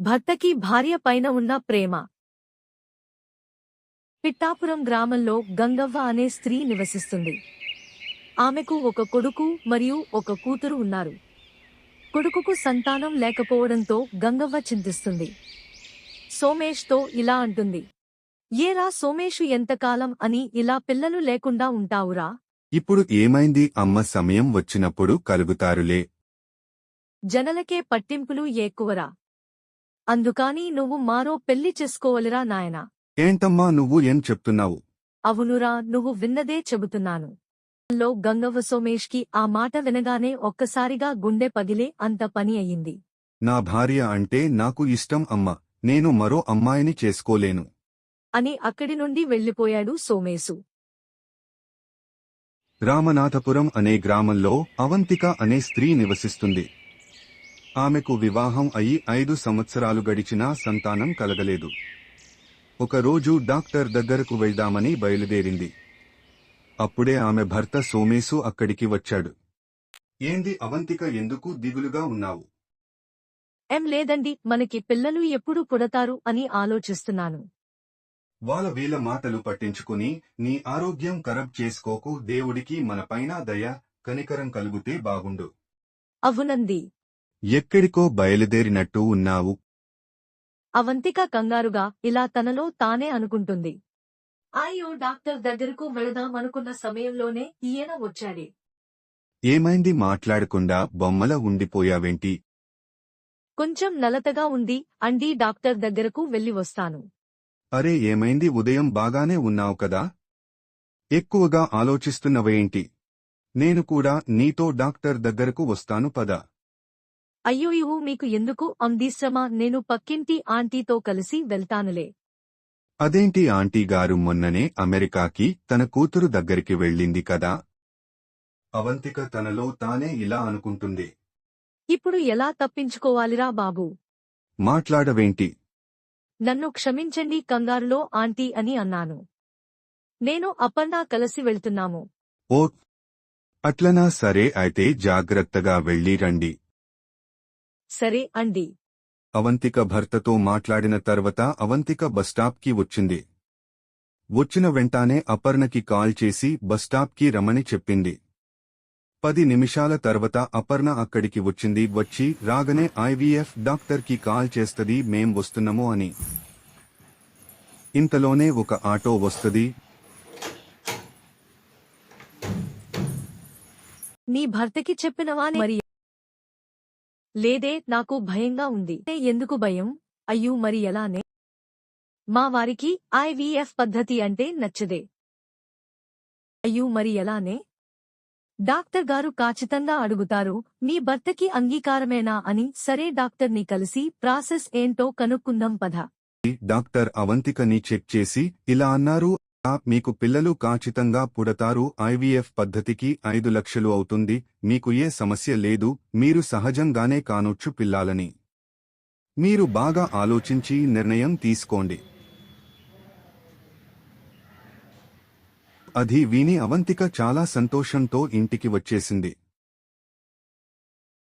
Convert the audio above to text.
భర్తకి భార్య పైన ఉన్న ప్రేమ. పిట్టాపురం గ్రామంలో గంగవ్వ అనే స్త్రీ నివసిస్తుంది. ఆమెకు ఒక కొడుకు మరియు ఒక కూతురు ఉన్నారు. కొడుకుకు సంతానం లేకపోవడంతో గంగవ్వ చింతిస్తుంది. సోమేష్తో ఇలా అంటుంది. ఏరా సోమేషు ఎంతకాలం అని ఇలా పిల్లలు లేకుండా ఉంటావురా? ఇప్పుడు ఏమైంది? అమ్మ సమయం వచ్చినప్పుడు కలుగుతారులే. జనలకే పట్టింపులు ఎక్కువరా? అందుకాని నువ్వు మారో పెళ్ళి చేసుకోవలిరా నాయనా? ఏంటమ్మా నువ్వు ఏం చెప్తున్నావు? అవునురా నువ్వు విన్నదే చెబుతున్నాను. లో గంగవ్వ సోమేష్కి ఆ మాట వినగానే ఒక్కసారిగా గుండె పగిలే అంత పని అయింది నా భార్య అంటే నాకు ఇష్టం అమ్మ నేను మరో అమ్మాయిని చేసుకోలేను. అని అక్కడి నుండి వెళ్ళిపోయాడు సోమేశు. రామనాథపురం అనే గ్రామంలో అవంతిక అనే స్త్రీ నివసిస్తుంది. ఆమెకు వివాహం అయి ఐదు సంవత్సరాలు గడిచినా సంతానం కలగలేదు. ఒకరోజు డాక్టర్ దగ్గరకు వెళ్దామని బయలుదేరింది. అప్పుడే ఆమె భర్త సోమేశు అక్కడికి వచ్చాడు. ఏంది అవంతిక ఎందుకు దిగులుగా ఉన్నావు? ఎం లేదండి మనకి పిల్లలు ఎప్పుడు పుడతారు అని ఆలోచిస్తున్నాను. వాళ్ళ వీళ్ళ మాటలు పట్టించుకుని నీ ఆరోగ్యం ఖరాబ్ చేసుకోకు దేవుడికి మనపైన దయ కనికరం కలుగుతే బాగుండు. అవునంది ఎక్కడికో బయలుదేరినట్టు ఉన్నావు. అవంతిక కంగారుగా ఇలా తనలో తానే అనుకుంటుంది. అయ్యో డాక్టర్ దగ్గరకు వెళదాం అనుకున్న సమయంలోనే ఈయన వచ్చాడే. ఏమైంది మాట్లాడకుండా బొమ్మల ఉండిపోయావేంటి? కొంచెం నలతగా ఉంది అండి డాక్టర్ దగ్గరకు వెళ్ళి వస్తాను. అరే ఏమైంది? ఉదయం బాగానే ఉన్నావు కదా? ఎక్కువగా ఆలోచిస్తున్నవేంటి? నేను కూడా నీతో డాక్టర్ దగ్గరకు వస్తాను పద. అయ్యోయ్యో మీకు ఎందుకు? అందిశ్రమ నేను పక్కింటి ఆంటీతో కలిసి వెళ్తానులే. అదేంటి ఆంటీ గారు మొన్ననే అమెరికాకి తన కూతురు దగ్గరికి వెళ్ళింది కదా? అవంతిక తనలో తానే ఇలా అనుకుంటుంది. ఇప్పుడు ఎలా తప్పించుకోవాలిరా బాబూ? మాట్లాడవేంటి? నన్ను క్షమించండి కంగారులో ఆంటీ అని అన్నాను. నేను అపర్ణ కలిసి వెళ్తున్నాము. ఓ అట్లనా సరే అయితే జాగ్రత్తగా వెళ్ళి రండి. సరే అండి. అవంతిక భర్తతో మాట్లాడిన తర్వాత అవంతిక బస్టాప్కి వచ్చింది. వచ్చిన వెంటానే అపర్ణకి కాల్ చేసి బస్టాప్కి రమ్మని చెప్పింది. పది నిమిషాల తర్వాత అపర్ణ అక్కడికి వచ్చింది వచ్చి రాగనే ఐవీఎఫ్ డాక్టర్కి కాల్ చేస్తది మేం వస్తున్నాము అని. ఇంతలోనే ఒక ఆటో వస్తది. నీ భర్తకి చెప్పినవాని మరి లేదే నాకు భయంగా ఉంది. ఎందుకు భయం? అయ్యూ మరి ఎలానే? మా వారికి ఐవీఎఫ్ పద్ధతి అంటే నచ్చదే. అయ్యూ మరి ఎలానే? డాక్టర్ గారు ఖాచితంగా అడుగుతారు మీ భర్తకి అంగీకారమేనా అని. సరే డాక్టర్ని కలిసి ప్రాసెస్ ఏంటో కనుక్కుందాం పద. డాక్టర్ అవంతికని చెక్ చేసి ఇలా అన్నారు మీకు పిల్లలు కాచితంగా పుడతారు. ఐవీఎఫ్ పద్ధతికి ఐదు లక్షలు అవుతుంది. మీకు ఏ సమస్య లేదు. మీరు సహజంగానే కానొచ్చు పిల్లాలని. మీరు బాగా ఆలోచించి నిర్ణయం తీసుకోండి. అది విని అవంతిక చాలా సంతోషంతో ఇంటికి వచ్చేసింది.